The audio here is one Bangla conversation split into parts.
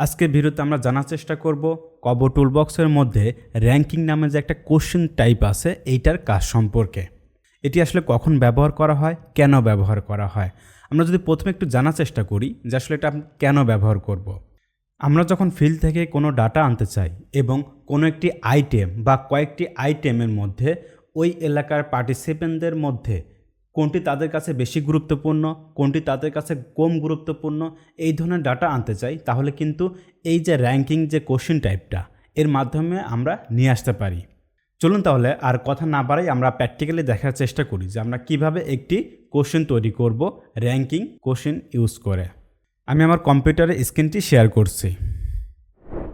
আজকে ভিডিওতে আমরা জানার চেষ্টা করব কব টুলবক্সের মধ্যে র্যাঙ্কিং নামে যে একটা কোশ্চেন টাইপ আছে, এইটার কাজ সম্পর্কে এটি আসলে কখন ব্যবহার করা হয়, কেন ব্যবহার করা হয় আমরা যদি প্রথমে একটু জানার চেষ্টা করি যে আসলে এটা কেন ব্যবহার করব। আমরা যখন ফিল্ড থেকে কোনো ডাটা আনতে চাই এবং কোনো একটি আইটেম বা কয়েকটি আইটেমের মধ্যে ওই এলাকার পার্টিসিপেন্টদের মধ্যে কোনটি তাদের কাছে বেশি গুরুত্বপূর্ণ, কোনটি তাদের কাছে কম গুরুত্বপূর্ণ, এই ধরনের ডাটা আনতে চাই, তাহলে কিন্তু এই যে র্যাঙ্কিং যে কোশ্চেন টাইপটা এর মাধ্যমে আমরা নিয়ে আসতে পারি। চলুন তাহলে আর কথা না বাড়াই আমরা প্র্যাকটিক্যালি দেখার চেষ্টা করি যে আমরা কীভাবে একটি কোশ্চেন তৈরি করব র্যাঙ্কিং কোশ্চেন ইউজ করে। আমি আমার কম্পিউটারে স্ক্রিনটি শেয়ার করছি।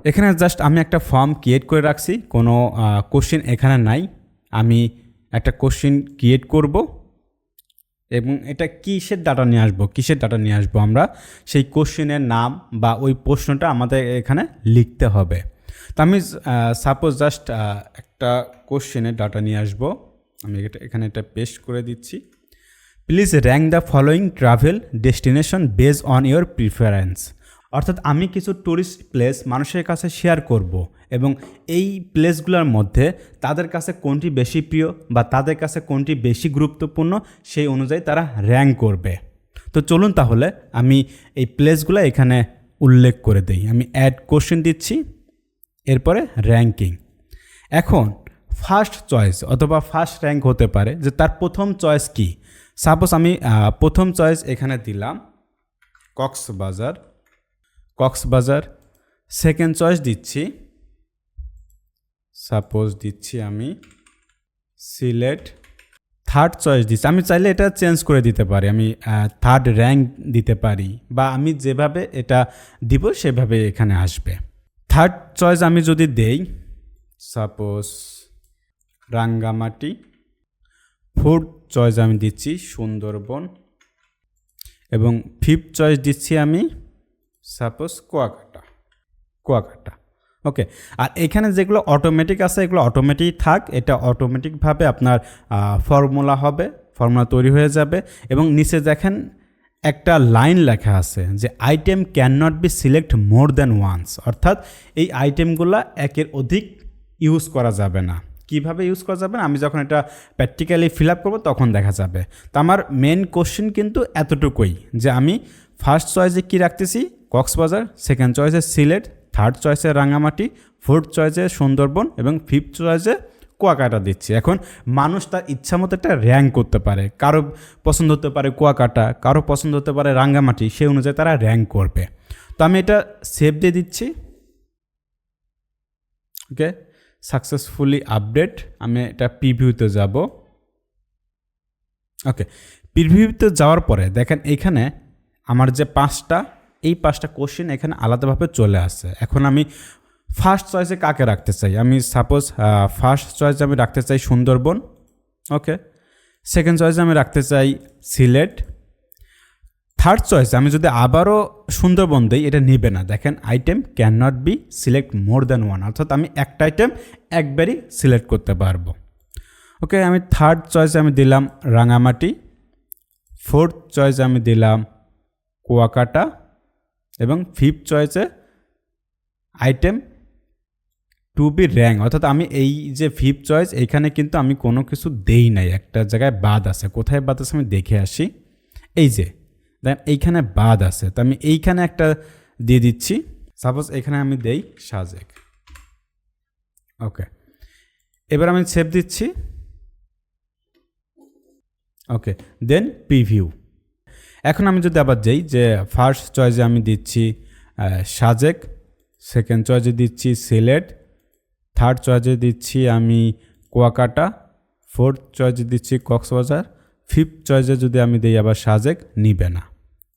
এখানে জাস্ট আমি একটা ফর্ম ক্রিয়েট করে রাখছি, কোনো কোশ্চেন এখানে নাই। আমি একটা কোশ্চেন ক্রিয়েট করব। এবং এটা কিসের ডাটা নিয়ে আসব? কিসের ডাটা নিয়ে আসব আমরা? সেই কোশ্চেনের নাম বা ওই প্রশ্নটা আমাদের এখানে লিখতে হবে। তো আমি সাপোজ জাস্ট একটা কোশ্চেনের ডাটা নিয়ে আসব। আমি এটা, এখানে এটা পেস্ট করে দিচ্ছি। Please rank the following travel destination base on your preference অর্থাৎ আমি কিছু ট্যুরিস্ট প্লেস মানুষের কাছে শেয়ার করব এবং এই প্লেসগুলোর মধ্যে তাদের কাছে কোনটি বেশি প্রিয় বা তাদের কাছে কোনটি বেশি গুরুত্বপূর্ণ সেই অনুযায়ী তারা র্যাঙ্ক করবে। তো চলুন তাহলে আমি এই প্লেসগুলো এখানে উল্লেখ করে দিই। আমি অ্যাড কোশ্চেন দিচ্ছি, এরপরে র্যাঙ্কিং এখন ফার্স্ট চয়েস অথবা ফার্স্ট র্যাঙ্ক হতে পারে যে তার প্রথম চয়েস কি। সাপোজ আমি প্রথম চয়েস এখানে দিলাম কক্সবাজার। কক্সবাজার। সেকেন্ড চয়েস দিচ্ছি। সাপোজ দিচ্ছি আমি সিলেট। থার্ড চয়েস দিচ্ছি। আমি চাইলে এটা চেঞ্জ করে দিতে পারি। আমি থার্ড র্যাঙ্ক দিতে পারি বা আমি যেভাবে এটা দিব সেভাবে এখানে আসবে। থার্ড চয়েস আমি যদি দেই সাপোজ রাঙ্গামাটি। ফোর্থ চয়েস আমি দিচ্ছি সুন্দরবন। এবং ফিফথ চয়েস দিচ্ছি আমি সাপোজ কুয়াকাটা কুয়াকাটা। ওকে, আর এখানে যেগুলো অটোমেটিক আছে, এগুলো অটোমেটিক থাক। এটা অটোমেটিকভাবে আপনার ফর্মুলা হবে ফর্মুলা তৈরি হয়ে যাবে। এবং নিচে দেখেন একটা লাইন লেখা আছে যে item can not be select more than once অর্থাৎ এই আইটেমগুলো একের অধিক ইউজ করা যাবে না। কীভাবে ইউজ করা যাবে আমি যখন এটা প্র্যাকটিক্যালি ফিল আপ করব, তখন দেখা যাবে। তো আমার মেন কোশ্চেন কিন্তু এতটুকুই যে, আমি ফার্স্ট চয়েসে কী রাখতেছি? কক্সবাজার সেকেন্ড চয়েসে সিলেট থার্ড চয়েসে রাঙামাটি ফোর্থ চয়েসে সুন্দরবন এবং ফিফথ চয়েসে কুয়াকাটা দিচ্ছি। এখন মানুষ তার ইচ্ছা মতো একটা র্যাঙ্ক করতে পারে। কারও পছন্দ হতে পারে কুয়াকাটা, কারও পছন্দ হতে পারে রাঙ্গামাটি সেই অনুযায়ী তারা র্যাঙ্ক করবে। তো আমি এটা সেভ দিয়ে দিচ্ছি। ওকে সাকসেসফুলি আপডেট আমি এটা প্রিভিউতে যাব। ওকে প্রিভিউতে যাওয়ার পরে দেখেন এইখানে আমার যে পাঁচটা এই পাঁচটা কোশ্চেন এখানে আলাদাভাবে চলে আসছে। এখন আমি ফার্স্ট চয়েসে কাকে রাখতে চাই? আমি সাপোজ ফার্স্ট চয়েসে আমি রাখতে চাই সুন্দরবন ওকে সেকেন্ড চয়েসে আমি রাখতে চাই সিলেট। থার্ড চয়েসে আমি যদি আবারও সুন্দরবন দিই, এটা নেবে না। দেখেন item can not be select more than one অর্থাৎ আমি একটা আইটেম একবারই সিলেক্ট করতে পারব। ওকে আমি থার্ড চয়েসে আমি দিলাম রাঙামাটি। ফোর্থ চয়েসে আমি দিলাম কুয়াকাটা। এবং ফিফথ চয়েসে আইটেম টু বি র্যাঙ্ক অর্থাৎ আমি এই যে ফিফথ চয়েস এইখানে কিন্তু আমি কোনো কিছু দেই নাই। একটা জায়গায় বাদ আছে। কোথায় বাদ আছে আমি দেখে আসি। এই যে, দেন এইখানে বাদ আছে। তো আমি এইখানে একটা দিয়ে দিচ্ছি। সাপোজ এখানে আমি দেই সাজেক ওকে এবার আমি সেভ দিচ্ছি। ওকে দেন প্রিভিউ এখন আমি যদি আবার যাই যে ফার্স্ট চয়েসে আমি দিচ্ছি সাজেক সেকেন্ড চয়েসে দিচ্ছি সিলেট থার্ড চয়েসে দিচ্ছি আমি কুয়াকাটা ফোর্থ চয়েসে দিচ্ছি কক্সবাজার ফিফথ চয়েসে যদি আমি দিই আবার সাজেক, নিবে না।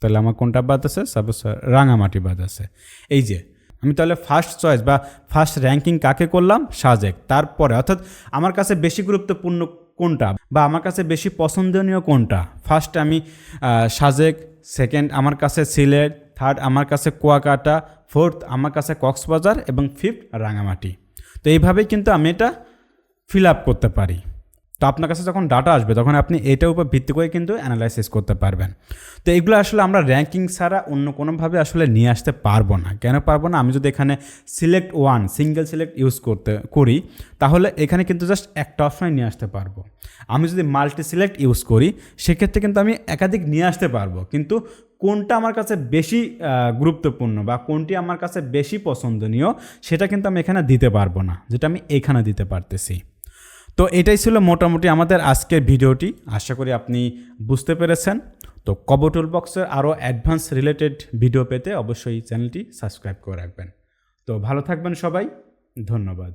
তাহলে আমার কোনটা বাদ আছে? সাপোজ রাঙামাটি বাদ আছে। এই যে, আমি তাহলে ফার্স্ট চয়েস বা ফার্স্ট র্যাঙ্কিং কাকে করলাম? সাজেক। তারপরে, অর্থাৎ আমার কাছে বেশি গুরুত্বপূর্ণ কোনটা? বা আমার কাছে বেশি পছন্দনীয় কোনটা? ফার্স্ট আমি সাজেক সেকেন্ড আমার কাছে সিলেট থার্ড আমার কাছে কুয়াকাটা ফোর্থ আমার কাছে কক্সবাজার, এবং ফিফথ রাঙামাটি। তো এইভাবেই কিন্তু আমি এটা ফিল আপ করতে পারি। তো আপনার কাছে যখন ডাটা আসবে, তখন আপনি এটার উপর ভিত্তি করে কিন্তু অ্যানালাইসিস করতে পারবেন। তো এগুলো আসলে আমরা র্যাঙ্কিং ছাড়া অন্য কোনোভাবে আসলে নিয়ে আসতে পারব না। কেন পারব না? আমি যদি এখানে select one single select use করতে, করি, তাহলে এখানে কিন্তু জাস্ট একটা অপশনে নিয়ে আসতে পারব। আমি যদি মাল্টি সিলেক্ট ইউজ করি, সেক্ষেত্রে কিন্তু আমি একাধিক নিয়ে আসতে পারব। কিন্তু কোনটা আমার কাছে বেশি গুরুত্বপূর্ণ বা কোনটি আমার কাছে বেশি পছন্দনীয়, সেটা কিন্তু আমি এখানে দিতে পারব না, যেটা আমি এখানে দিতে পারতেছি। তো এটাই ছিল মোটামুটি আমাদের আজকের ভিডিওটি। আশা করি আপনি বুঝতে পেরেছেন। তো কবটুল বক্সের আরও অ্যাডভান্স রিলেটেড ভিডিও পেতে অবশ্যই চ্যানেলটি সাবস্ক্রাইব করে রাখবেন। তো ভালো থাকবেন সবাই। ধন্যবাদ।